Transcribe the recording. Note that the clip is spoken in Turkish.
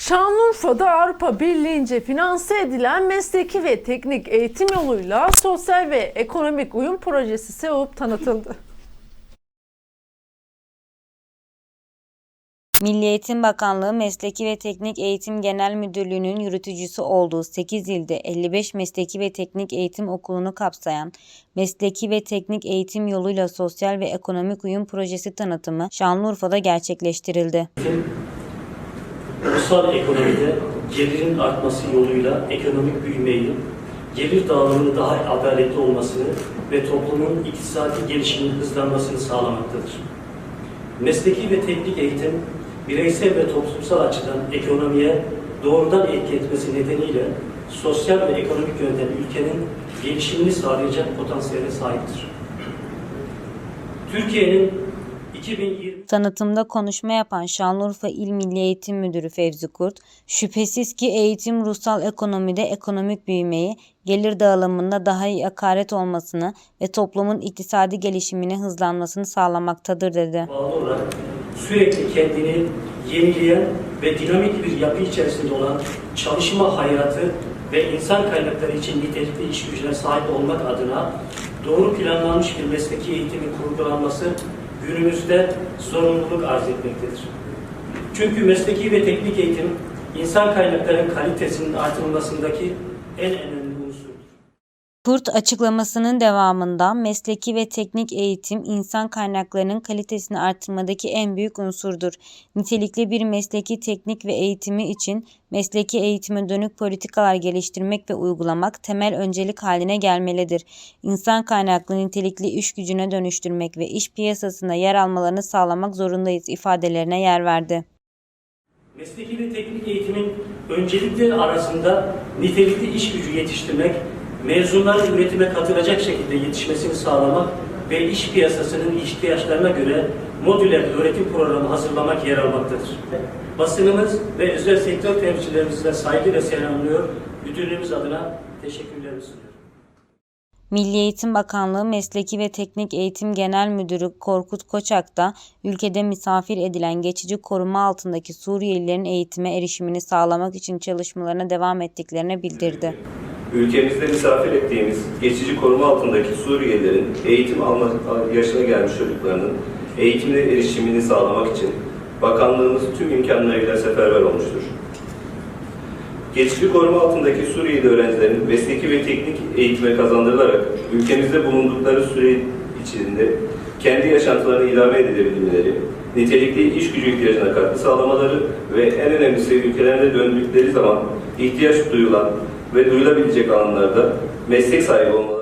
Şanlıurfa'da Avrupa Birliği'nce finanse edilen mesleki ve teknik eğitim yoluyla sosyal ve ekonomik uyum projesi SEOP tanıtıldı. Milli Eğitim Bakanlığı Mesleki ve Teknik Eğitim Genel Müdürlüğü'nün yürütücüsü olduğu 8 ilde 55 mesleki ve teknik eğitim okulunu kapsayan Mesleki ve Teknik Eğitim Yoluyla Sosyal ve Ekonomik Uyum Projesi tanıtımı Şanlıurfa'da gerçekleştirildi. Ulusal ekonomide gelirin artması yoluyla ekonomik büyümeyi, gelir dağılımının daha adaletli olmasını ve toplumun iktisadi gelişiminin hızlanmasını sağlamaktadır. Mesleki ve teknik eğitim, bireysel ve toplumsal açıdan ekonomiye doğrudan etki etmesi nedeniyle sosyal ve ekonomik yönden ülkenin gelişimini sağlayacak potansiyele sahiptir. Türkiye'nin 2020 Tanıtımda konuşma yapan Şanlıurfa İl Milli Eğitim Müdürü Fevzi Kurt, şüphesiz ki eğitim ruhsal ekonomide ekonomik büyümeyi, gelir dağılımında daha iyi akaret olmasını ve toplumun iktisadi gelişimini hızlanmasını sağlamaktadır dedi. bağlı olarak sürekli kendini yenileyen ve dinamik bir yapı içerisinde olan çalışma hayatı ve insan kaynakları için nitelikli iş gücüne sahip olmak adına doğru planlanmış bir mesleki eğitimin kurgulanması günümüzde zorunluluk arz etmektedir. Çünkü mesleki ve teknik eğitim insan kaynaklarının kalitesinin artırılmasındaki en önemli. Kurt açıklamasının devamında mesleki ve teknik eğitim insan kaynaklarının kalitesini artırmadaki en büyük unsurdur. Nitelikli bir mesleki teknik ve eğitimi için mesleki eğitime dönük politikalar geliştirmek ve uygulamak temel öncelik haline gelmelidir. İnsan kaynaklı nitelikli iş gücüne dönüştürmek ve iş piyasasında yer almalarını sağlamak zorundayız ifadelerine yer verdi. Mesleki ve teknik eğitimin öncelikleri arasında nitelikli iş gücü yetiştirmek, mezunların üretime katılacak şekilde yetişmesini sağlamak ve iş piyasasının ihtiyaçlarına göre modüler öğretim programı hazırlamak yer almaktadır. Basınımız ve özel sektör temsilcilerimizle saygıyla selamlıyor. Müdürlüğümüz adına teşekkürlerimi sunuyorum. Milli Eğitim Bakanlığı Mesleki ve Teknik Eğitim Genel Müdürü Korkut Koçak da ülkede misafir edilen geçici koruma altındaki Suriyelilerin eğitime erişimini sağlamak için çalışmalarına devam ettiklerini bildirdi. Ülkemizde misafir ettiğimiz geçici koruma altındaki Suriyelilerin eğitim alma yaşına gelmiş çocuklarının eğitimine erişimini sağlamak için bakanlığımız tüm imkanlarıyla seferber olmuştur. Geçici koruma altındaki Suriyeli öğrencilerin mesleki ve teknik eğitime kazandırılarak ülkemizde bulundukları süre içinde kendi yaşantılarını idame edebilmeleri, nitelikli iş gücü ihtiyacına katkı sağlamaları ve en önemlisi ülkelerine döndükleri zaman ihtiyaç duyulan ve duyulabilecek alanlarda meslek sahibi olmaları